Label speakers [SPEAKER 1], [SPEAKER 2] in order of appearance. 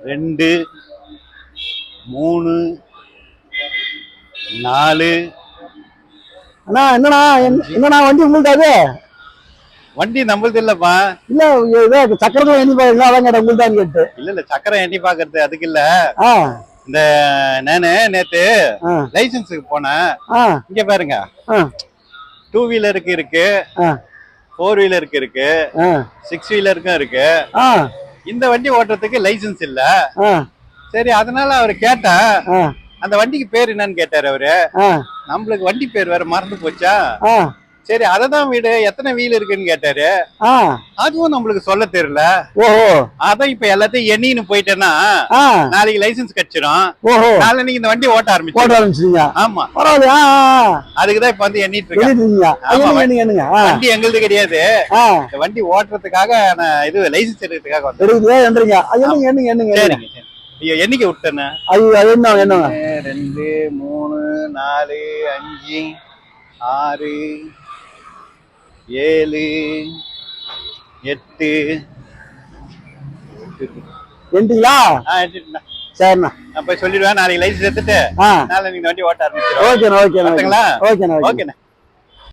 [SPEAKER 1] ரெண்டு மூணு நாலு.
[SPEAKER 2] அண்ணா என்னண்ணா என்ன- என்னண்ணா வண்டி உங்களுது அது
[SPEAKER 1] வண்டி நம்மளது இல்லப்பா.
[SPEAKER 2] இல்ல ஏதோ சக்கரத்துல எண்ணி பாருங்களா அதான் கேட்டேன் கேட்டு.
[SPEAKER 1] இல்ல இல்ல சக்கரை எண்ணி பாக்குறது அதுக்கு இல்ல. இந்த நானு நேத்து லைசன்ஸுக்கு போனேன். இங்க பாருங்க. டூ வீலருக்கு இருக்கு. ஃபோர் வீலருக்கு இருக்கு. சிக்ஸ் வீலருக்கும் இருக்கு. இந்த வண்டி ஓட்டுறதுக்கு லைசன்ஸ் இல்ல. சரி அதனால அவர் கேட்டேன்
[SPEAKER 2] ஆ.
[SPEAKER 1] அந்த வண்டிக்கு பேர் என்னன்னு கேட்டாரு அவரு. நம்மளுக்கு வண்டி பேர் வேற மறந்து போச்சா? சரி அததான் வீடு. எத்தனை வீல் இருக்குன்னு கேட்டாரு. அதுவும் நம்மளுக்கு சொல்ல தெரியல.
[SPEAKER 2] ஓஹோ.
[SPEAKER 1] அதான் இப்ப எல்லாத்தையும் எண்ணின்னு போயிட்டேன்னா நாளைக்கு லைசன்ஸ் கிடைச்சிடும்
[SPEAKER 2] ஓஹோ.
[SPEAKER 1] நாளைக்கு இந்த வண்டி ஓட்ட ஆரம்பிச்சு
[SPEAKER 2] போட்டு ஆரம்பிச்சிட்டீங்க.
[SPEAKER 1] ஆமா.
[SPEAKER 2] பரவாயில்ல ஆ ஆ.
[SPEAKER 1] அதுக்குதான் இப்ப வந்து எண்ணிட்டு இருக்கேன். வண்டி எங்களுது கிடையாது. இந்த வண்டி ஓட்டுறதுக்காக நான் இது லைசன்ஸ் எடுக்கிறதுக்காக சரி ஐயோ என்னைக்கு விட்டேன்னு?
[SPEAKER 2] ஐயோ அது என்ன என்னங்க
[SPEAKER 1] ரெண்டு மூணு நாலு அஞ்சு ஆறு ஏழு எட்டு. எடுத்துட்டேன்
[SPEAKER 2] சரிண்ணா.
[SPEAKER 1] நான் போய் சொல்லிடுவேன் நாளைக்கு லைசன்ஸ் எடுத்துட்டு நாளை நீங்க வண்டி ஓட்ட ஆரம்பிச்சிடும்
[SPEAKER 2] ஓகேண்ணா ஓகேண்ணா? ஓகேண்ணா. ஓகே
[SPEAKER 1] ஓகேண்ணே.